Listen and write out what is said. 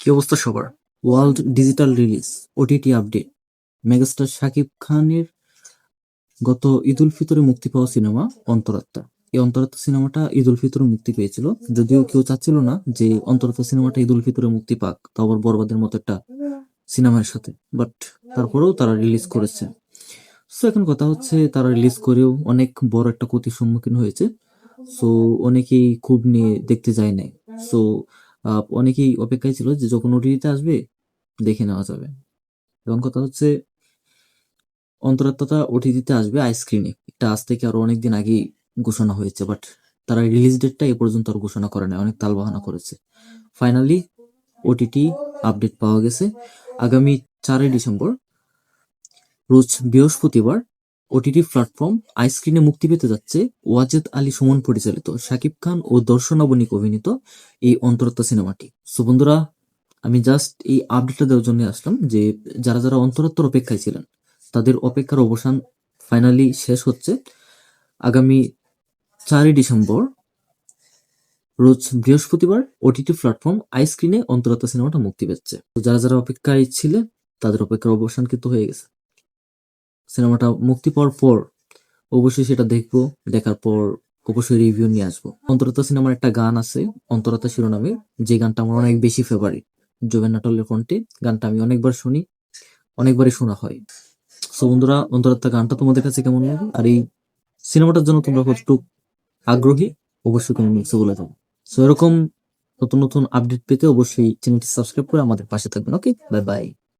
কি অবস্থা সবার? World digital release, OTT update. Megastar Shakib খানের গত ঈদ উল ফিতরে মুক্তি পাওয়া সিনেমা অন্তরাত্মা। এই অন্তরাত্মা সিনেমাটা ঈদ উল ফিতরে মুক্তি পেয়েছিল। যদিও কেউ চাচ্ছিল না যে অন্তরাত্মা সিনেমাটা ঈদ উল ফিতরে মুক্তি পাক, তাও আবার বরবাদের মতো একটা সিনেমার সাথে। বাট তারপরেও তারা রিলিজ করেছে। সো এখন কথা হচ্ছে, তারা রিলিজ করেও অনেক বড় একটা ক্ষতির সম্মুখীন হয়েছে। সো অনেকেই খুব নিয়ে দেখতে যায় নাই। সো অনেকেই অপেক্ষায় ছিল যে যখন ওটিটিতে আসবে, দেখে নেওয়া যাবে। এবং কথা হচ্ছে, অন্তরাত্মাটা ওটিটিতে আসবে আইস্ক্রিনে এটা আজ থেকে আরও অনেকদিন আগেই ঘোষণা হয়েছে বাট তারা রিলিজ ডেটটা এ পর্যন্ত আর ঘোষণা করে নাই, অনেক তালবাহানা করেছে। ফাইনালি ওটিটি আপডেট পাওয়া গেছে। আগামী চারই ডিসেম্বর, রোজ বৃহস্পতিবার ওটিটি প্ল্যাটফর্ম আইস্ক্রিনে মুক্তি পেতে যাচ্ছে ওয়াজেদ আলী সুমন পরিচালিত, শাকিব খান ও দর্শনাবনিক অভিনীত এই অন্তরাত্মা সিনেমাটি। সো বন্ধুরা, আমি জাস্ট এই আপডেটটা দেওয়ার জন্য আসলাম যে যারা যারা অন্তরাত্মার অপেক্ষায় ছিলেন, তাদের অপেক্ষার অবসান ফাইনালি শেষ হচ্ছে। আগামী চারই ডিসেম্বর, রোজ বৃহস্পতিবার ওটিটি প্ল্যাটফর্ম আইস্ক্রিনে অন্তরাত্মা সিনেমাটা মুক্তি পাচ্ছে তো যারা যারা অপেক্ষায় ছিলেন, তাদের অপেক্ষার অবসান কিন্তু হয়ে গেছে। সিনেমাটা মুক্তি পাওয়ার পর অবশ্যই সেটা দেখব, দেখার পর অবশ্যই রিভিউ নিয়ে আসব। অন্তরাত্মা সিনেমার একটা গান আছে, অন্তরাত্মা শিরোনামে। যে গানটা আমার অনেক বেশি ফেভারিট জোবেন নাটলের কণ্ঠে। গানটা আমি অনেকবার শুনি, অনেকবারই শোনা হয়। সো বন্ধুরা, অন্তরাত্মা গানটা তোমাদের কাছে কেমন লাগে? আর এই সিনেমাটার জন্য তোমরা কতটুকু আগ্রহী? অবশ্যই তুমি মিক্সে বলে দাও। সো এরকম নতুন নতুন আপডেট পেতে অবশ্যই চ্যানেলটি সাবস্ক্রাইব করে আমাদের পাশে থাকবেন ওকে বাই বাই